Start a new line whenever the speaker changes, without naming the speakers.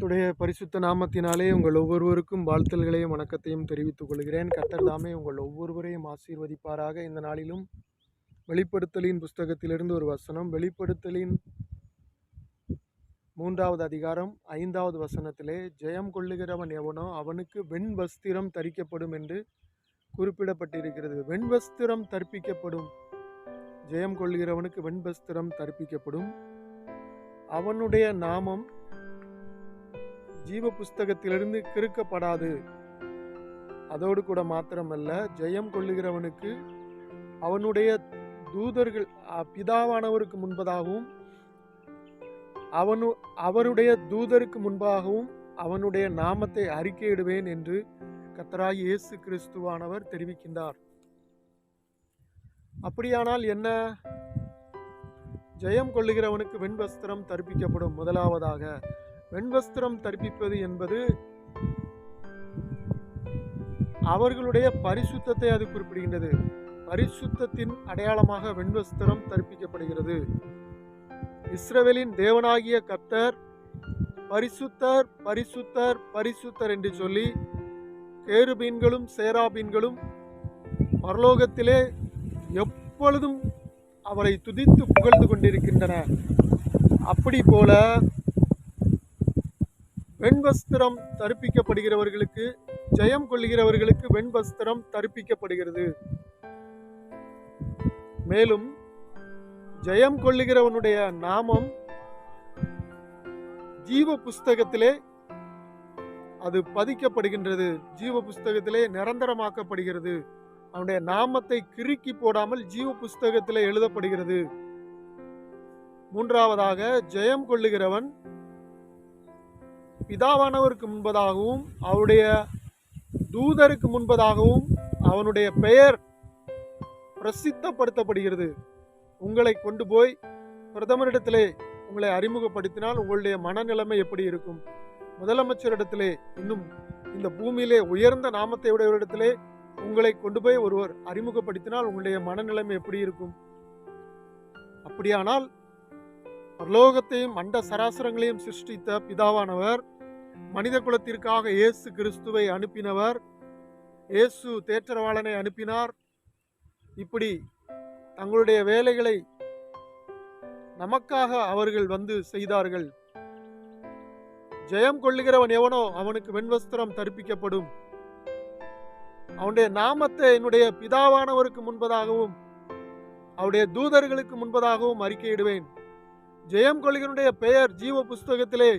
கர்த்தருடைய பரிசுத்த நாமத்தினாலே உங்கள் ஒவ்வொருவருக்கும் வாழ்த்தல்களையும் வணக்கத்தையும் தெரிவித்துக் கொள்கிறேன். கர்த்தர் தாமே உங்கள் ஒவ்வொருவரையும் ஆசீர்வதிப்பாராக. இந்த நாளிலும் வெளிப்படுத்தலின் புஸ்தகத்திலிருந்து ஒரு வசனம் வெளிப்படுத்தலின் மூன்றாவது அதிகாரம் ஐந்தாவது வசனத்திலே ஜெயம் கொள்ளுகிறவன் எவனோ அவனுக்கு வெண் வஸ்திரம் தரிக்கப்படும் என்று குறிப்பிடப்பட்டிருக்கிறது. வெண் வஸ்திரம் ஜெயம் கொள்ளுகிறவனுக்கு வெண்பஸ்திரம் தற்பிக்கப்படும் அவனுடைய நாமம் ஜீவ புஸ்தகத்திலிருந்து கிறுக்கப்படாது. அதோடு கூட மாத்திரமல்ல ஜெயம் கொள்ளுகிறவனுக்கு அவனுடைய தூதர்கள் பிதாவானவருக்கு முன்பதாகவும் அவனு அவருடைய தூதருக்கு முன்பாகவும் அவனுடைய நாமத்தை அறிக்கையிடுவேன் என்று கத்தராய் இயேசு கிறிஸ்துவானவர் தெரிவிக்கின்றார். அப்படியானால் என்ன? ஜெயம் கொள்ளுகிறவனுக்கு வெண்வஸ்திரம் தர்ப்பிக்கப்படும். முதலாவதாக வெண்வஸ்திரம் தரிப்பிப்பது என்பது அவர்களுடைய பரிசுத்தத்தை அது குறிப்பிடுகின்றது. பரிசுத்தத்தின் அடையாளமாக வெண்வஸ்திரம் தரிப்பிக்கப்படுகிறது. இஸ்ரவேலின் தேவனாகிய கர்த்தர் பரிசுத்தர் பரிசுத்தர் பரிசுத்தர் என்று சொல்லி கேருபீன்களும் சேராபீன்களும் பரலோகத்திலே எப்பொழுதும் அவரை துதித்து புகழ்ந்து கொண்டிருக்கின்றன. அப்படி போல வெண்வஸ்திரம் தரிப்பிக்கப்படுகிறவர்களுக்கு ஜெயம் கொள்கிறவர்களுக்கு வெண்வஸ்திரம் தரிப்பிக்கப்படுகிறது. மேலும் ஜெயம் கொள்ளுகிறவனுடைய நாமம் ஜீவ புஸ்தகத்திலே அது பதிக்கப்படுகின்றது. ஜீவ புஸ்தகத்திலே நிரந்தரமாக்கப்படுகிறது. அவனுடைய நாமத்தை கிறுக்கி போடாமல் ஜீவ புஸ்தகத்திலே எழுதப்படுகிறது. மூன்றாவதாக ஜெயம் கொள்ளுகிறவன் பிதாவானவருக்கு முன்பதாகவும் அவருடைய தூதருக்கு முன்பதாகவும் அவனுடைய பெயர் பிரசித்தப்படுத்தப்படுகிறது. உங்களை கொண்டு போய் பிரதமரிடத்திலே உங்களை அறிமுகப்படுத்தினால் உங்களுடைய மனநிலைமை எப்படி இருக்கும்? முதலமைச்சரிடத்திலே இன்னும் இந்த பூமியிலே உயர்ந்த நாமத்தை உடையவரிடத்திலே உங்களை கொண்டு போய் ஒருவர் அறிமுகப்படுத்தினால் உங்களுடைய மனநிலைமை எப்படி இருக்கும்? அப்படியானால் பரலோகத்தையும் அண்ட சராசரங்களையும் சிருஷ்டித்த பிதாவானவர் மனித குலத்திற்காக இயேசு கிறிஸ்துவை அனுப்பினவர். இயேசு தேற்றரவாளனை அனுப்பினார். இப்படி தங்களுடைய வேலைகளை நமக்காக அவர்கள் வந்து செய்தார்கள். ஜெயம் கொள்ளுகிறவன் எவனோ அவனுக்கு வெண்வஸ்திரம் தரிப்பிக்கப்படும். அவனுடைய நாமத்தை என்னுடைய பிதாவானவருக்கு முன்பதாகவும் அவருடைய தூதர்களுக்கு முன்பதாகவும் அறிக்கையிடுவேன். ஜெயம் கொள்கிறனுடைய பெயர் ஜீவ புஸ்தகத்திலே